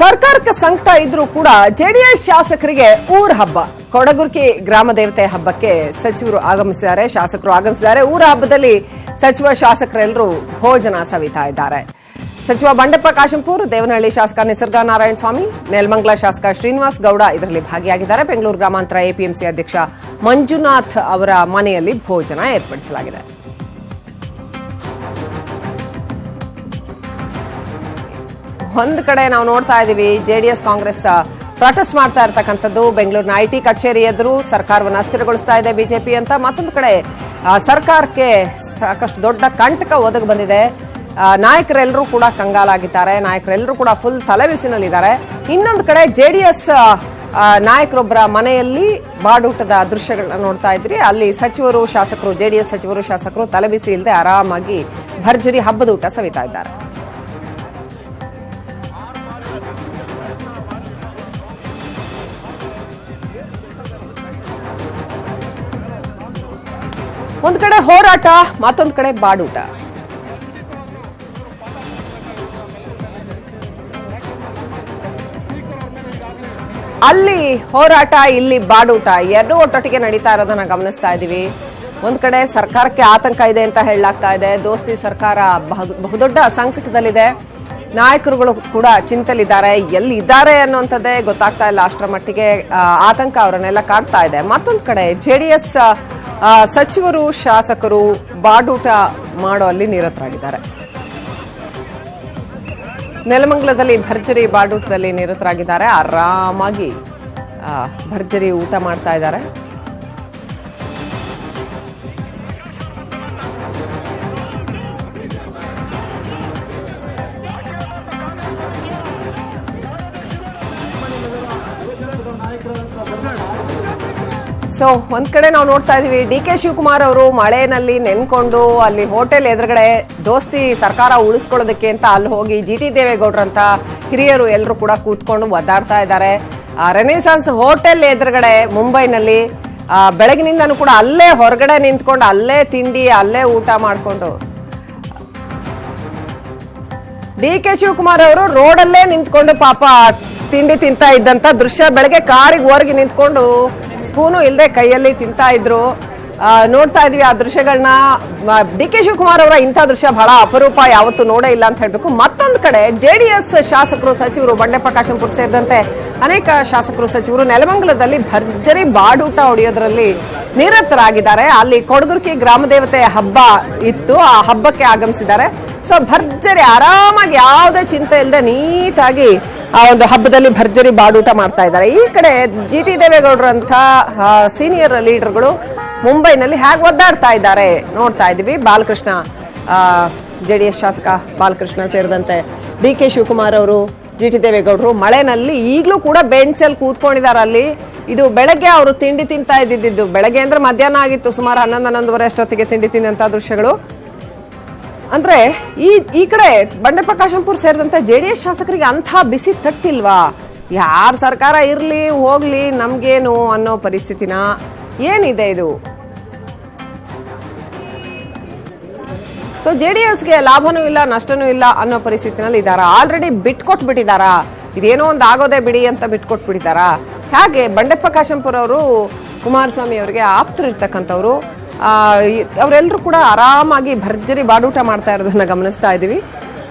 ಸರ್ಕಾರಕ್ಕೆ ಸಂಕಟ ಇದ್ರೂ ಕೂಡ ಜೆಡಿಎಸ್ ಶಾಸಕರಿಗೆ ಊರ ಹಬ್ಬ. ಕೊಡಗುರ್ಕಿ ಗ್ರಾಮ ದೇವತೆ ಹಬ್ಬಕ್ಕೆ ಸಚಿವರು ಆಗಮಿಸಿದ್ದಾರೆ, ಶಾಸಕರು ಆಗಮಿಸಿದ್ದಾರೆ. ಊರ ಹಬ್ಬದಲ್ಲಿ ಸಚಿವ ಶಾಸಕರೆಲ್ಲರೂ ಭೋಜನ ಸವಿತಾ ಇದ್ದಾರೆ. ಸಚಿವ ಬಂಡೆಪ್ಪ ಕಾಶಂಪುರ್, ದೇವನಹಳ್ಳಿ ಶಾಸಕ ನಿಸರ್ಗ ನಾರಾಯಣ ಸ್ವಾಮಿ, ನೆಲಮಂಗಲ ಶಾಸಕ ಶ್ರೀನಿವಾಸ್ ಗೌಡ ಇದರಲ್ಲಿ ಭಾಗಿಯಾಗಿದ್ದಾರೆ. ಬೆಂಗಳೂರು ಗ್ರಾಮಾಂತರ ಎಪಿಎಂಸಿ ಅಧ್ಯಕ್ಷ ಮಂಜುನಾಥ್ ಅವರ ಮನೆಯಲ್ಲಿ ಭೋಜನ ಏರ್ಪಡಿಸಲಾಗಿದೆ. ಒಂದ್ ಕಡೆ ನಾವು ನೋಡ್ತಾ ಇದೀವಿ ಎಸ್ ಕಾಂಗ್ರೆಸ್ ಪ್ರೊಟೆಸ್ಟ್ ಮಾಡ್ತಾ ಇರ್ತಕ್ಕಂಥದ್ದು. ಬೆಂಗಳೂರಿನ ಐಟಿ ಕಚೇರಿ ಎದುರು ಸರ್ಕಾರವನ್ನು ಅಸ್ಥಿರಗೊಳಿಸ್ತಾ ಇದೆ ಬಿಜೆಪಿ ಅಂತ. ಮತ್ತೊಂದು ಕಡೆ ಸರ್ಕಾರಕ್ಕೆ ಸಾಕಷ್ಟು ದೊಡ್ಡ ಕಂಟಕ ಒದಗಿ ಬಂದಿದೆ. ನಾಯಕರೆಲ್ಲರೂ ಕೂಡ ಕಂಗಾಲಾಗಿದ್ದಾರೆ. ನಾಯಕರೆಲ್ಲರೂ ಕೂಡ ಫುಲ್ ತಲೆಬಿಸಿನಲ್ಲಿದ್ದಾರೆ. ಇನ್ನೊಂದು ಕಡೆ ಜೆ ಡಿ ಎಸ್ ನಾಯಕರೊಬ್ಬರ ಮನೆಯಲ್ಲಿ ಬಾಡೂಟದ ದೃಶ್ಯಗಳನ್ನ ನೋಡ್ತಾ ಇದ್ರಿ. ಅಲ್ಲಿ ಸಚಿವರು, ಶಾಸಕರು, ಜೆಡಿಎಸ್ ಸಚಿವರು, ಶಾಸಕರು ತಲೆಬಿಸಿ ಇಲ್ಲದೆ ಆರಾಮಾಗಿ ಭರ್ಜರಿ ಹಬ್ಬದ ಊಟ ಸವಿತಾ ಇದ್ದಾರೆ. ಒಂದ್ ಕಡೆ ಹೋರಾಟ, ಮತ್ತೊಂದು ಕಡೆ ಬಾಡೂಟ. ಅಲ್ಲಿ ಹೋರಾಟ, ಇಲ್ಲಿ ಬಾಡೂಟ. ಎರಡೂ ಒಟ್ಟೊಟ್ಟಿಗೆ ನಡೀತಾ ಇರೋದನ್ನ ಗಮನಿಸ್ತಾ ಇದೀವಿ. ಒಂದ್ ಕಡೆ ಸರ್ಕಾರಕ್ಕೆ ಆತಂಕ ಇದೆ ಅಂತ ಹೇಳಲಾಗ್ತಾ ಇದೆ. ದೋಸ್ತಿ ಸರ್ಕಾರ ಬಹು- ಬಹುದೊಡ್ಡ ಸಂಕಟದಲ್ಲಿದೆ ನಾಯಕರುಗಳು ಕೂಡ ಚಿಂತಲಿದ್ದಾರೆ. ಎಲ್ಲಿ ಇದ್ದಾರೆ ಅನ್ನುವಂಥದ್ದೇ ಗೊತ್ತಾಗ್ತಾ ಇಲ್ಲ. ಅಷ್ಟರ ಮಟ್ಟಿಗೆ ಆತಂಕ ಅವರನ್ನೆಲ್ಲ ಕಾಡ್ತಾ ಇದೆ. ಮತ್ತೊಂದು ಕಡೆ ಜೆಡಿಎಸ್ ಸಚಿವರು ಶಾಸಕರು ಬಾಡೂಟ ಮಾಡುವಲ್ಲಿ ನಿರತರಾಗಿದ್ದಾರೆ. ನೆಲಮಂಗಲದಲ್ಲಿ ಭರ್ಜರಿ ಬಾಡೂಟದಲ್ಲಿ ನಿರತರಾಗಿದ್ದಾರೆ. ಆರಾಮಾಗಿ ಭರ್ಜರಿ ಊಟ ಮಾಡ್ತಾ ಇದ್ದಾರೆ. ಸೊ ಒಂದ್ ಕಡೆ ನಾವು ನೋಡ್ತಾ ಇದೀವಿ. ಡಿ ಕೆ ಶಿವಕುಮಾರ್ ಅವರು ಮಳೆನಲ್ಲಿ ನೆನ್ಕೊಂಡು ಅಲ್ಲಿ ಹೋಟೆಲ್ ಎದುರುಗಡೆ ದೋಸ್ತಿ ಸರ್ಕಾರ ಉಳಿಸ್ಕೊಳ್ಳೋದಕ್ಕೆ ಅಂತ ಅಲ್ಲಿ ಹೋಗಿ ಜಿ ಟಿ ದೇವೇಗೌಡರಂತ ಹಿರಿಯರು ಎಲ್ಲರೂ ಕೂಡ ಕೂತ್ಕೊಂಡು ಒದ್ದಾಡ್ತಾ ಇದ್ದಾರೆ. ರೆನೆಸಾನ್ಸ್ ಹೋಟೆಲ್ ಎದುರುಗಡೆ ಮುಂಬೈನಲ್ಲಿ ಬೆಳಗಿನಿಂದನೂ ಕೂಡ ಅಲ್ಲೇ ಹೊರಗಡೆ ನಿಂತ್ಕೊಂಡು ಅಲ್ಲೇ ತಿಂಡಿ, ಅಲ್ಲೇ ಊಟ ಮಾಡಿಕೊಂಡು. ಡಿ ಕೆ ಶಿವಕುಮಾರ್ ಅವರು ರೋಡಲ್ಲೇ ನಿಂತ್ಕೊಂಡು ಪಾಪ ತಿಂಡಿ ತಿಂತಾ ಇದ್ದಂತ ದೃಶ್ಯ. ಬೆಳಗ್ಗೆ ಕಾರಿಗೆ ಹೊರಗೆ ನಿಂತ್ಕೊಂಡು ಸ್ಪೂನು ಇಲ್ಲದೆ ಕೈಯಲ್ಲಿ ತಿಂತಾ ಇದ್ರು. ನೋಡ್ತಾ ಇದ್ವಿ ಆ ದೃಶ್ಯಗಳನ್ನ ಡಿ ಕೆ ಶಿವಕುಮಾರ್ ಅವರ ಇಂಥ ದೃಶ್ಯ ಬಹಳ ಅಪರೂಪ, ಯಾವತ್ತೂ ನೋಡೇ ಇಲ್ಲ ಅಂತ ಹೇಳ್ಬೇಕು. ಮತ್ತೊಂದು ಕಡೆ ಜೆ ಡಿ ಎಸ್ ಶಾಸಕರು, ಸಚಿವರು, ಬಂಡೆಪ್ಪ, ಕಾಶಂಪುರ್ ಸೇರಿದಂತೆ ಅನೇಕ ಶಾಸಕರು, ಸಚಿವರು ನೆಲಮಂಗಲದಲ್ಲಿ ಭರ್ಜರಿ ಬಾಡೂಟ ಹೊಡೆಯೋದ್ರಲ್ಲಿ ನಿರತರಾಗಿದ್ದಾರೆ. ಅಲ್ಲಿ ಕೊಡಗುರ್ಕಿ ಗ್ರಾಮ ದೇವತೆ ಹಬ್ಬ ಇತ್ತು. ಆ ಹಬ್ಬಕ್ಕೆ ಆಗಮಿಸಿದ್ದಾರೆ. ಸೊ, ಭರ್ಜರಿ ಆರಾಮಾಗಿ ಯಾವುದೇ ಚಿಂತೆ ಇಲ್ಲದೆ ನೀಟಾಗಿ ಆ ಒಂದು ಹಬ್ಬದಲ್ಲಿ ಭರ್ಜರಿ ಬಾಡೂಟ ಮಾಡ್ತಾ ಇದ್ದಾರೆ. ಈ ಕಡೆ ಜಿ ಟಿ ದೇವೇಗೌಡರಂತ ಸೀನಿಯರ್ ಲೀಡರ್ಗಳು ಮುಂಬೈನಲ್ಲಿ ಹೇಗೆ ಒದ್ದಾಡ್ತಾ ಇದ್ದಾರೆ ನೋಡ್ತಾ ಇದ್ದೀವಿ. ಬಾಲಕೃಷ್ಣ ಜೆ ಡಿ ಎಸ್ ಶಾಸಕ ಬಾಲಕೃಷ್ಣ ಸೇರಿದಂತೆ ಡಿ ಕೆ ಶಿವಕುಮಾರ್ ಅವರು, ಜಿ ಟಿ ದೇವೇಗೌಡರು ಮಳೆನಲ್ಲಿ ಈಗಲೂ ಕೂಡ ಬೆಂಚಲ್ಲಿ ಕೂತ್ಕೊಂಡಿದ್ದಾರೆ ಅಲ್ಲಿ. ಇದು ಬೆಳಗ್ಗೆ ಅವರು ತಿಂಡಿ ತಿಂತಾ ಇದ್ದಿದ್ದು, ಬೆಳಗ್ಗೆ ಅಂದ್ರೆ ಮಧ್ಯಾಹ್ನ ಆಗಿತ್ತು, ಸುಮಾರು ಹನ್ನೊಂದು ಹನ್ನೊಂದುವರೆ ಅಷ್ಟೊತ್ತಿಗೆ ತಿಂಡಿ ತಿಂದಂತ ದೃಶ್ಯಗಳು. ಅಂದ್ರೆ ಈ ಈ ಕಡೆ ಬಂಡೆಪ್ಪ ಕಾಶಂಪುರ್ ಸೇರಿದಂತೆ ಜೆಡಿಎಸ್ ಶಾಸಕರಿಗೆ ಅಂಥ ಬಿಸಿ ತಟ್ಟಿಲ್ವಾ? ಯಾರ ಸರ್ಕಾರ ಇರಲಿ, ಹೋಗ್ಲಿ, ನಮ್ಗೇನು ಅನ್ನೋ ಪರಿಸ್ಥಿತಿನ ಏನಿದೆ ಇದು? ಸೊ ಜೆಡಿಎಸ್ಗೆ ಲಾಭನೂ ಇಲ್ಲ, ನಷ್ಟನೂ ಇಲ್ಲ ಅನ್ನೋ ಪರಿಸ್ಥಿತಿನಲ್ಲಿ ಇದಾರ ಆಲ್ರೆಡಿ ಬಿಟ್ಕೊಟ್ಬಿಟ್ಟಿದಾರಾ ಇದೇನೋ ಒಂದು ಆಗೋದೇ ಬಿಡಿ ಅಂತ ಬಿಟ್ಕೊಟ್ಬಿಟ್ಟಿದಾರಾ ಹಾಗೆ ಬಂಡೆಪ್ಪ ಕಾಶಂಪುರ್ ಅವರು ಕುಮಾರಸ್ವಾಮಿ ಅವರಿಗೆ ಆಪ್ತರಿರ್ತಕ್ಕಂಥವ್ರು ಅವರೆಲ್ಲರೂ ಕೂಡ ಆರಾಮಾಗಿ ಭರ್ಜರಿ ಬಾಡೂಟ ಮಾಡ್ತಾ ಇರೋದನ್ನ ಗಮನಿಸ್ತಾ ಇದ್ದೀವಿ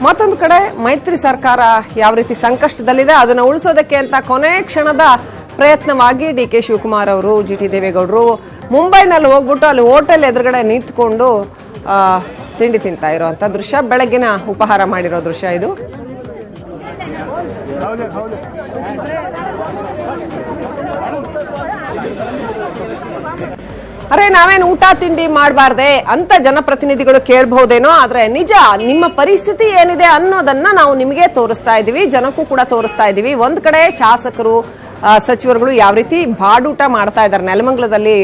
ಮತ್ತೊಂದು ಕಡೆ ಮೈತ್ರಿ ಸರ್ಕಾರ ಯಾವ ರೀತಿ ಸಂಕಷ್ಟದಲ್ಲಿದೆ ಅದನ್ನು ಉಳಿಸೋದಕ್ಕೆ ಅಂತ ಕೊನೆ ಕ್ಷಣದ ಪ್ರಯತ್ನವಾಗಿ ಡಿ ಕೆ ಶಿವಕುಮಾರ್ ಅವರು, ಜಿ ಟಿ ದೇವೇಗೌಡರು ಮುಂಬೈನಲ್ಲಿ ಹೋಗ್ಬಿಟ್ಟು ಅಲ್ಲಿ ಹೋಟೆಲ್ ಎದುರುಗಡೆ ನಿಂತ್ಕೊಂಡು ತಿಂಡಿ ತಿಂತಾ ಇರುವಂತ ದೃಶ್ಯ. ಬೆಳಗ್ಗಿನ ಉಪಹಾರ ಮಾಡಿರೋ ದೃಶ್ಯ ಇದು. ಅರೆ, ನಾವೇನು ಊಟ, ತಿಂಡಿ ಮಾಡಬಾರ್ದೆ ಅಂತ ಜನಪ್ರತಿನಿಧಿಗಳು ಕೇಳಬಹುದೇನೋ, ಆದ್ರೆ ನಿಜ, ನಿಮ್ಮ ಪರಿಸ್ಥಿತಿ ಏನಿದೆ ಅನ್ನೋದನ್ನ ನಾವು ನಿಮಗೆ ತೋರಿಸ್ತಾ ಇದೀವಿ, ಜನಕ್ಕೂ ಕೂಡ ತೋರಿಸ್ತಾ ಇದೀವಿ. ಒಂದ್ ಕಡೆ ಶಾಸಕರು ಸಚಿವರುಗಳು ಯಾವ ರೀತಿ ಬಾಡೂಟ ಮಾಡ್ತಾ ಇದ್ದಾರೆ. ನೆಲಮಂಗಲದಲ್ಲಿ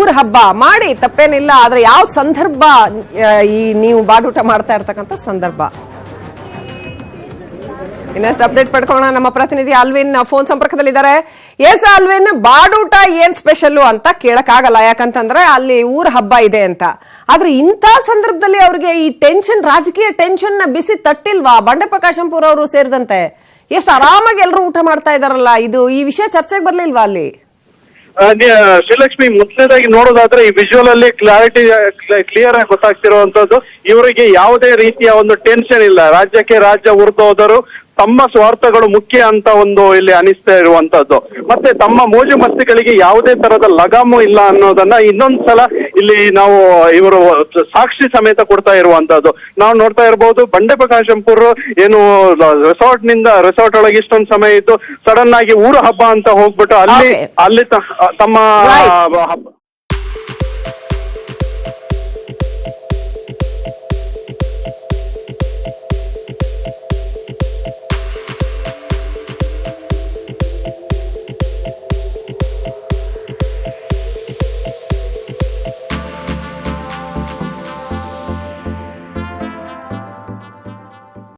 ಊರ ಹಬ್ಬ ಮಾಡಿ, ತಪ್ಪೇನಿಲ್ಲ, ಆದ್ರೆ ಯಾವ ಸಂದರ್ಭ ಈ ನೀವು ಬಾಡೂಟ ಮಾಡ್ತಾ ಇರ್ತಕ್ಕಂಥ ಸಂದರ್ಭ? ಇನ್ನಷ್ಟು ಅಪ್ಡೇಟ್ ಪಡ್ಕೊಳ್ಳೋಣ. ನಮ್ಮ ಪ್ರತಿನಿಧಿ ಅಲ್ವಿನ್ ಫೋನ್ ಸಂಪರ್ಕದಲ್ಲಿದ್ದಾರೆ. ಎಸ್ ಅಲ್ವಿನ್, ಬಾಡೂಟ ಏನ್ ಸ್ಪೆಷಲ್ ಅಂತ ಕೇಳಕ್ಕಾಗಲ್ಲ. ಯಾಕಂತಂದ್ರೆ ಅಲ್ಲಿ ಊರ ಹಬ್ಬ ಇದೆ ಅಂತ. ಆದ್ರೆ ಇಂಥ ಸಂದರ್ಭದಲ್ಲಿ ಅವ್ರಿಗೆ ಈ ಟೆನ್ಷನ್ ರಾಜಕೀಯ ಟೆನ್ಷನ್ ಬಿಸಿ ತಟ್ಟಿಲ್ವಾ? ಬಂಡೆಪ್ಪ ಕಾಶಂಪುರ ಅವರು ಸೇರಿದಂತೆ. ಎಷ್ಟು ಆರಾಮಾಗಿ ಎಲ್ಲರೂ ಊಟ ಮಾಡ್ತಾ ಇದಾರಲ್ಲ ಇದು ಈ ವಿಷಯ ಚರ್ಚೆಗೆ ಬರ್ಲಿಲ್ವಾ ಅಲ್ಲಿ? ಶ್ರೀಲಕ್ಷ್ಮಿ ಮೊದಲನೇದಾಗಿ ನೋಡೋದಾದ್ರೆ ಈ ವಿಜುವಲ್ ಅಲ್ಲಿ ಕ್ಲಾರಿಟಿ ಕ್ಲಿಯರ್ ಆಗಿ ಗೊತ್ತಾಗ್ತಿರುವಂತದ್ದು ಇವರಿಗೆ ಯಾವುದೇ ರೀತಿಯ ಒಂದು ಟೆನ್ಷನ್ ಇಲ್ಲ. ರಾಜ್ಯಕ್ಕೆ ರಾಜ್ಯ ಉರ್ದು ಹೋದರು. ತಮ್ಮ ಸ್ವಾರ್ಥಗಳು ಮುಖ್ಯ ಅಂತ ಒಂದು ಇಲ್ಲಿ ಅನಿಸ್ತಾ ಇರುವಂತದ್ದು ಮತ್ತೆ ತಮ್ಮ ಮೋಜು ಮಸ್ತಿಗಳಿಗೆ ಯಾವುದೇ ತರದ ಲಗಾಮು ಇಲ್ಲ ಅನ್ನೋದನ್ನ ಇನ್ನೊಂದ್ಸಲ ಇಲ್ಲಿ ನಾವು ಇವರು ಸಾಕ್ಷಿ ಸಮೇತ ಕೊಡ್ತಾ ಇರುವಂತದ್ದು ನಾವು ನೋಡ್ತಾ ಇರಬಹುದು ಬಂಡೆ ಪ್ರಕಾಶಂಪುರ್ ಏನು ರೆಸಾರ್ಟ್ನಿಂದ ರೆಸಾರ್ಟ್ ಒಳಗೆ ಇಷ್ಟೊಂದು ಸಮಯ ಇತ್ತು ಸಡನ್ ಆಗಿ ಊರು ಹಬ್ಬ ಅಂತ ಹೋಗ್ಬಿಟ್ಟು ಅಲ್ಲಿ ಅಲ್ಲಿ ತಮ್ಮ ಹಬ್ಬ